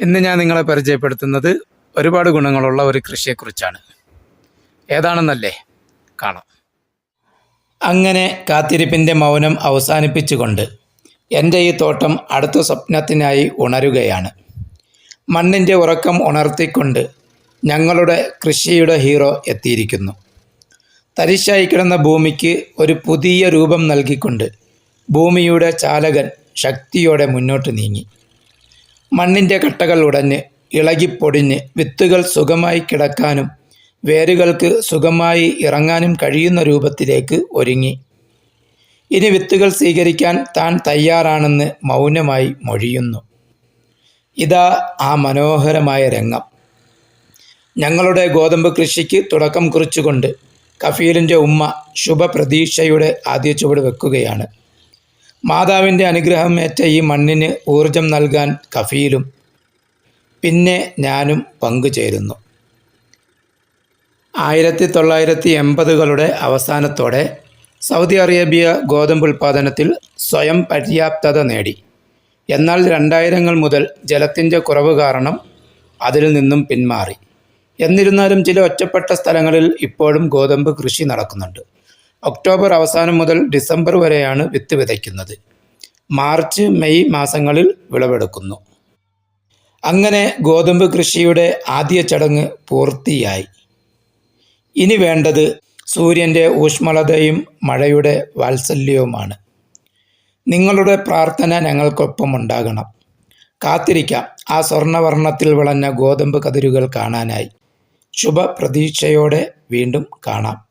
ഇന്ന് ഞാൻ നിങ്ങളെ പരിചയപ്പെടുത്തുന്നത് ഒരുപാട് ഗുണങ്ങളുള്ള ഒരു കൃഷിയെക്കുറിച്ചാണ്. ഏതാണെന്നല്ലേ? കാണാം. അങ്ങനെ കാത്തിരിപ്പിന്റെ മൗനം അവസാനിപ്പിച്ചുകൊണ്ട് എന്റെ ഈ തോട്ടം അടുത്ത സ്വപ്നത്തിനായി ഉണരുകയാണ്. മണ്ണിന്റെ ഉറക്കം ഉണർത്തിക്കൊണ്ട് ഞങ്ങളുടെ കൃഷിയുടെ ഹീറോ എത്തിയിരിക്കുന്നു. തരിശായി കിടന്ന ഭൂമിക്ക് ഒരു പുതിയ രൂപം നൽകിക്കൊണ്ട് ഭൂമിയുടെ ചാലകൻ ശക്തിയോടെ മുന്നോട്ട് നീങ്ങി. മണ്ണിന്റെ കട്ടകൾ ഉടഞ്ഞ് ഇളകിപ്പൊടിഞ്ഞ് വിത്തുകൾ സുഖമായി കിടക്കാനും വേരുകൾക്ക് സുഖമായി ഇറങ്ങാനും കഴിയുന്ന രൂപത്തിലേക്ക് ഒരുങ്ങി. ഇനി വിത്തുകൾ സ്വീകരിക്കാൻ താൻ തയ്യാറാണെന്ന് മൗനമായി മൊഴിയുന്നു. ഇതാ ആ മനോഹരമായ രംഗം. ഞങ്ങളുടെ ഗോതമ്പ് കൃഷിക്ക് തുടക്കം കുറിച്ചുകൊണ്ട് കഫീലിന്റെ ഉമ്മ ശുഭപ്രതീക്ഷയുടെ ആദ്യ ചുവട് വെക്കുകയാണ്. മാതാവിന്റെ അനുഗ്രഹം ഏറ്റ ഈ മണ്ണിന് ഊർജം നൽകാൻ കഫീലും പിന്നെ ഞാനും പങ്കുചേരുന്നു. ആയിരത്തി തൊള്ളായിരത്തി എൺപതുകളുടെ അവസാനത്തോടെ സൗദി അറേബ്യ ഗോതമ്പ് ഉൽപ്പാദനത്തിൽ സ്വയം പര്യാപ്തത നേടി. എന്നാൽ രണ്ടായിരങ്ങൾ മുതൽ ജലത്തിന്റെ കുറവ് കാരണം അതിൽ നിന്നും പിന്മാറി. എന്നിരുന്നാലും ചില ഒറ്റപ്പെട്ട സ്ഥലങ്ങളിൽ ഇപ്പോഴും ഗോതമ്പ് കൃഷി നടക്കുന്നുണ്ട്. ഒക്ടോബർ അവസാനം മുതൽ ഡിസംബർ വരെയാണ് വിത്ത് വിതയ്ക്കുന്നത്. മാർച്ച് മെയ് മാസങ്ങളിൽ വിളവെടുക്കുന്നു. അങ്ങനെ ഗോതമ്പ് കൃഷിയുടെ ആദ്യ ചടങ്ങ് പൂർത്തിയായി. ഇനി വേണ്ടത് സൂര്യന്റെ ഊഷ്മളതയും മഴയുടെ വാത്സല്യവുമാണ്. നിങ്ങളുടെ പ്രാർത്ഥന ഞങ്ങൾക്കൊപ്പം ഉണ്ടാകണം. കാത്തിരിക്കാം ആ സ്വർണവർണത്തിൽ വിളഞ്ഞ ഗോതമ്പ് കതിരുകൾ കാണാനായി. ശുഭപ്രതീക്ഷയോടെ വീണ്ടും കാണാം.